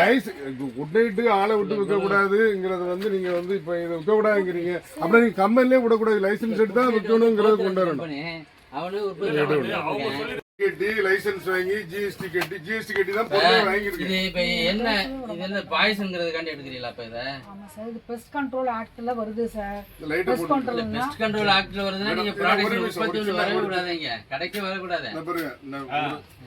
Lies good night ஆளை விட்டு விற்க கூடாதுங்கிறது வந்து நீங்க வந்து இப்ப இதை விற்க கூடாதுங்கிறீங்க அப்புறம் நீங்க கம்பெனிலே விடக்கூடாது. லைசன்ஸ் எடுத்து தான் விற்கணுங்கிறத கொண்டு வரணும். கட்டி லைசன்ஸ் வாங்கி ஜிஎஸ்டி கட்டி ஜிஎஸ்டி கட்டி தான் பொருளை வாங்கியிருக்கீங்க இது இப்ப என்ன இது என்ன பாய்ஸ்ங்கிறதுக்காண்டி எடுக்கிறீங்களா இப்ப இத? ஆமா சார் இது பெஸ்ட் கண்ட்ரோல் ஆக்ட்ல வருது சார். பெஸ்ட் போட்டு கண்ட்ரோல்னா பெஸ்ட் கண்ட்ரோல் ஆக்ட்ல வருதுன்னா நீங்க ப்ராடக்ட் உற்பத்தி ஒரு வரவே நிமிஷம். கூடாதுங்க கடைக்கு வரக்கூடாது. இந்த பாருங்க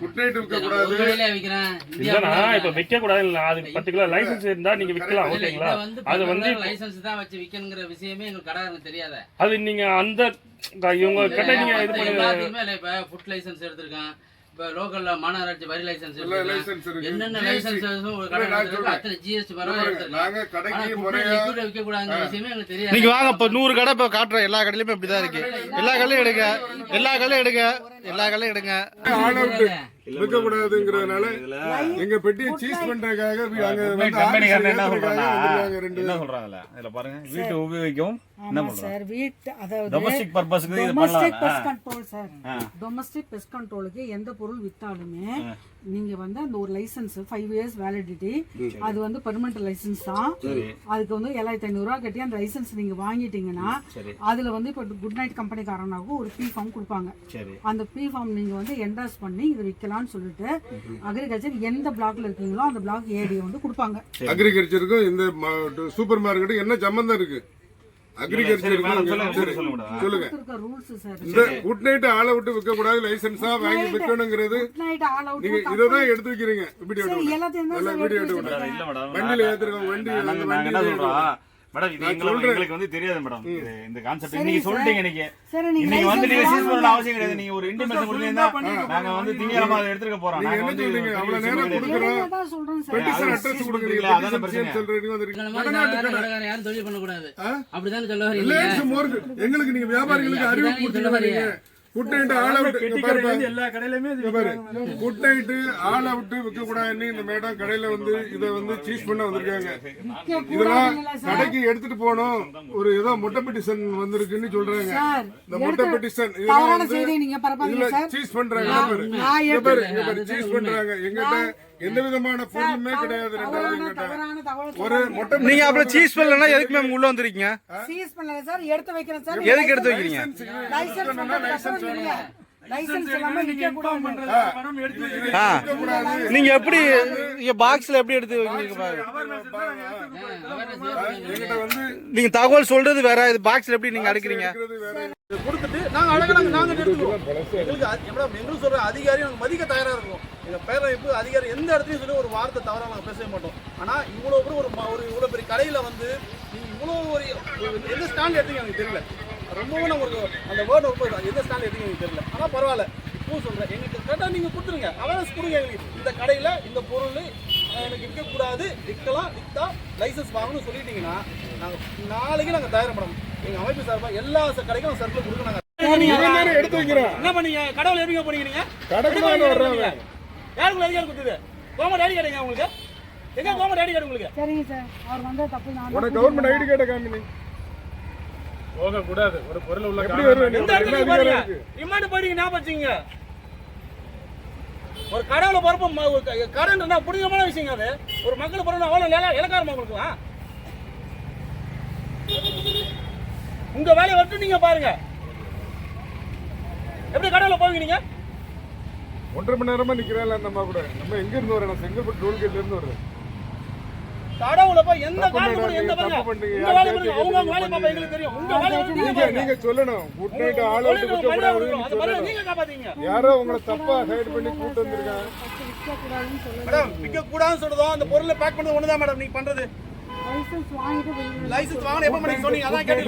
குட் நைட் விற்க கூடாது கடையில விக்கிறேன். இல்லண்ணா இப்ப விற்க கூடாது இல்ல அது பர்டிகுலர் லைசன்ஸ் இருந்தா நீங்க விற்கலாம் இல்ல ஓகேங்களா அது வந்து லைசன்ஸ் தான் வச்சு விக்கணுங்கிற விஷயமே எங்களுக்கு கடைக்காரனுக்கு தெரியாத. அது நீங்க அந்த இவங்க கிட்ட நீங்க இது எல்லாத்துக்குமே இல்ல இப்ப ஃபுட் லைசன்ஸ் எடுத்திருக்கான். இப்ப லோக்கல்ல மாநகராட்சி வரி லைசன்ஸ் என்னென்ன லைசன்ஸ். அத்தனை ஜிஎஸ்டி நாங்க கடைக்கு கூடாதுங்கிற விஷயமே எங்களுக்கு தெரியாது. நீங்க வாங்க இப்ப நூறு கடை இப்ப காட்டுறேன். எல்லா கடையிலுமே இப்படிதான் இருக்கு. எல்லா கடையிலும் எடுங்க. எல்லா கடையிலும் எடுங்க. எல்லா கடையிலும் எடுங்க. ஆள் அவுட் கூடாதுங்கிறதுனால எங்க பெட்டியை சீஸ் பண்றதுக்காக ஏத்துறதுக்காக ரெண்டு என்ன சொல்றாங்கல்ல? இதுல பாருங்க வீட்டு உபயோகிக்கவும் என்ன ஆமா சார் வீட்டு அதாவது டொமஸ்டிக் பர்பஸ்க்கு இது domestic pest control sir. Domestic pest கண்ட்ரோலுக்கு எந்த பொருள் வித்தாலுமே நீங்க வந்து அந்த ஒரு லைசன்ஸ் ஃபைவ் இயர்ஸ் வேலிடிட்டி அது வந்து பெர்மனன்ட் லைசன்ஸ் தான். அதுக்கு வந்து ஏழாயிரத்தி ஐநூறு ரூபா கட்டி அந்த லைசன்ஸ் நீங்க வாங்கிட்டீங்கன்னா அதுல வந்து இப்போ குட் நைட் கம்பெனிக்காரனாகவும் ஒரு பி ஃபார்ம் கொடுப்பாங்க. அந்த பி ஃபார்ம் நீங்க வந்து என்டாஸ் பண்ணி இதை விற்கலாம்னு சொல்லிட்டு அக்ரிகல்ச்சர் எந்த பிளாக்ல இருக்கீங்களோ அந்த பிளாக் ஏடியை வந்து கொடுப்பாங்க. அக்ரிகல்ச்சருக்கும் இந்த சூப்பர் மார்க்கெட்டுக்கும் என்ன சம்பந்தம் இருக்கு? சரி, மேடம், அக்ரிகல்ச்சருக்கும் சொல்லுங்க, இந்த குட் நைட் ஆளை விட்டு விற்க கூடாது லைசன்ஸா வாங்கி விற்கணுங்கிறது நீங்க இதை தான் எடுத்து வைக்கிறீங்க வீடியோ வீடியோ வண்டியில ஏத்துறோம் வண்டி மேடம் இது எங்களுக்கு. எங்களுக்கு வந்து தெரியாது மேடம் இது இந்த கான்செப்ட் சரி, நீங்க. சொல்லிட்டீங்க நீங்க வந்து நீங்க சீஸ் பண்ண. அவசியம் கிடையாது நீங்க ஒரு இன்டிமேஷன் கொடுத்தீங்கன்னா நாங்க வந்து திங்கக்கிழமை அதை எடுத்துக்க போறோம் நீங்க வந்து அவ்வளவு நேரம். கொடுக்குறோம். பெட்டிஷன் அட்ரஸ் கொடுக்குறீங்க? அதான பிரச்சனை. சொல்றீங்க யாரும் தொழில் பண்ணக்கூடாது ஆ? அப்படிதானே சொல்ல வரீங்க எங்களுக்கு நீங்க வியாபாரிகளுக்கு அறிவு அப்படிதான் கொடுத்து சொல்ல வரீங்க குட் நைட் ஆல் அவுட் எல்லா கடையிலுமே குட் நைட் ஆல் அவுட் விற்க கூடாதுன்னு இந்த மேடம் கடையில வந்து இத வந்து சீஸ் பண்ண வந்திருக்காங்க. இதெல்லாம் கடைக்கு எடுத்துட்டு போகணும். ஒரு ஏதோ மொட்டை பெட்டிஷன் வந்திருக்குன்னு சொல்றாங்க. இந்த மொட்டை எடுத்து பெட்டிஷன் தவறான செய்தியை நீங்க பரப்பாதீங்க இதுல சார். சீஸ் பண்றாங்க. சீஸ் பண்றாங்க. எங்கிட்ட எந்த விதமான பொருளுமே கிடையாது. ரெண்டாவது ஒரு மொட்டை நீங்க அப்புறம் சீஸ் பண்ணலன்னா எதுக்கு மேம் உள்ள வந்திருக்கீங்க? சீஸ் பண்ணல சார் எடுத்து வைக்கிறேன் சார். எதுக்கு எடுத்து வைக்கிறீங்க? லைசன்ஸ் நீங்க எப்படி பாக்ஸ்ல எப்படி எடுத்து நீங்க தகவல் சொல்றது வேற இது பாக்ஸ்ல எப்படி நீங்க அடுக்குறீங்க? கொடுத்துட்டு நாங்க அழகா நாங்க எடுத்துக்கிறோம் எங்களுக்கு சொல்ற அதிகாரி நாங்க மதிக்க தயாரா இருக்கோம். எங்க பேரமைப்பு அதிகாரி எந்த இடத்துலயும் சொல்லி ஒரு வார்த்தை தவறா நாங்க பேசவே மாட்டோம். ஆனா இவ்வளவு ஒரு ஒரு இவ்வளவு பெரிய கடையில வந்து நீங்க இவ்வளவு ஒரு ஒரு எந்த ஸ்டாண்ட் எடுத்தீங்க எனக்கு தெரியல. ரொம்பவும் நம்ம ஒரு அந்த வேர்டு ரொம்ப எந்த ஸ்டாண்ட் எனக்கு தெரியல. ஆனா பரவாயில்ல. இப்போ சொல்றேன். எங்களுக்கு கரெக்டா நீங்க கொடுத்துருங்க. அவேர்னஸ் கொடுங்க எங்களுக்கு. இந்த கடையில இந்த பொருள் எனக்கு விற்கக்கூடாது. விற்கலாம் வித்தா லைசன்ஸ் வாங்கணும்னு சொல்லிட்டீங்கன்னா நாங்க நாளைக்கு நாங்க தயார் பண்ணோம் எங்க அமைப்பு சார்பா எல்லா கடைக்கும் சர்க்கிள் கொடுக்க நாங்க. இவன் தானே எடுத்து வைக்கிறான். என்ன பண்ணீங்க? கடவுள் தான் வர்றாங்க யாருக்குள்ள அதிகாரம் கொடுத்தது? கவர்மெண்ட் ஐடி கார்டுங்க உங்களுக்கு? எங்க கவர்மெண்ட் ஐடி கார்டு உங்களுக்கு? சரிங்க சார். அவர் வந்தா தப்பு. நான் உனக்கு கவர்மெண்ட் ஐடி கார்டை காமினி. போக கூடாது ஒரு பொருள் உள்ள இடத்துக்கு அதிகாரம் பாருங்க. இருக்கு இம்மாண்டு போயிடுங்க ஞாபகம் வச்சுங்க ஒரு கடவுளை பொறுப்ப கடன் புனிதமான விஷயங்க அது. ஒரு மக்கள் பொறுப்பு அவ்வளோ இலக்காரமா கொடுக்கலாம் உங்க வேலையை விட்டு நீங்க பாருங்க. எப்படி கடவுள போவீங்க நீங்க? ஒன்றரை மணி நேரமா நிக்கிறேன்ல நம்ம கூட. நம்ம எங்க இருந்து வரோம் செங்கல்பட்டு டோல்கேட்ல இருந்து வருது கடவுளை போய் எந்த காரணம் எந்த பண்ணீங்க. உங்க அவங்க பாப்பா எங்களுக்கு தெரியும். நீங்க சொல்லணும். குட் நைட் நீங்க காப்பாத்தீங்க. யாரோ உங்களை தப்பா ஹைட் பண்ணி கூட்டு வந்திருக்காங்க. மேடம் விற்க கூடாதுன்னு சொல்றதோ அந்த பொருளை பேக் பண்ணது ஒண்ணுதான் மேடம். நீங்க பண்றது. லைசன்ஸ் வாங்கிட்டு வெளியில லைசன்ஸ் வாங்க எப்ப பண்ணி சொன்னீங்க. அதான் கேட்டு